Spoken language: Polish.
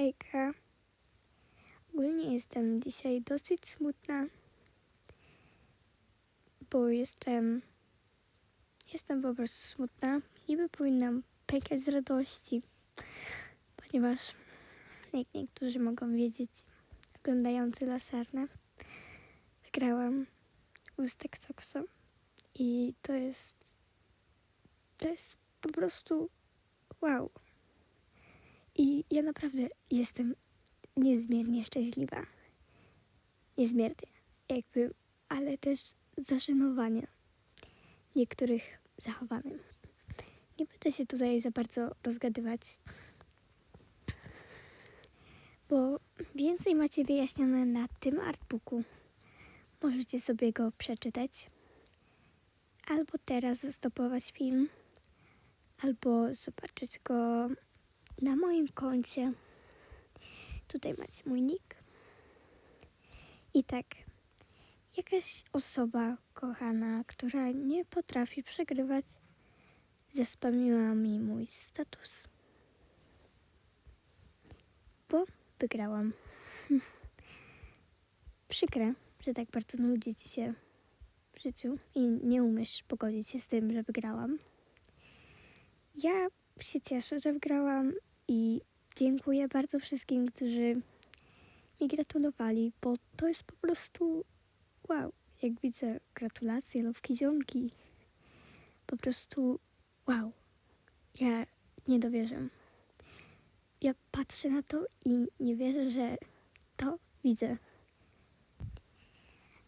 Hejka. Ogólnie jestem dzisiaj dosyć smutna, bo jestem. Jestem po prostu smutna. Niby powinnam pękać z radości, ponieważ, jak niektórzy mogą wiedzieć, oglądający lasarnę, wygrałam ustek Soxo i to jest. To jest po prostu wow. I ja naprawdę jestem niezmiernie szczęśliwa. Niezmiernie, jakby, ale też zażenowanie niektórych zachowanym. Nie będę się tutaj za bardzo rozgadywać, bo więcej macie wyjaśnione na tym artbooku. Możecie sobie go przeczytać, albo teraz zastopować film, albo zobaczyć go na moim koncie. Tutaj macie mój nick. I tak, jakaś osoba kochana, która nie potrafi przegrywać, zespamiła mi mój status. Bo wygrałam. Przykre, że tak bardzo nudzi ci się w życiu i nie umiesz pogodzić się z tym, że wygrałam. Ja się cieszę, że wygrałam i dziękuję bardzo wszystkim, którzy mi gratulowali, bo to jest po prostu wow. Jak widzę gratulacje, lubki, ziomki, po prostu wow. Ja nie dowierzę. Ja patrzę na to i nie wierzę, że to widzę.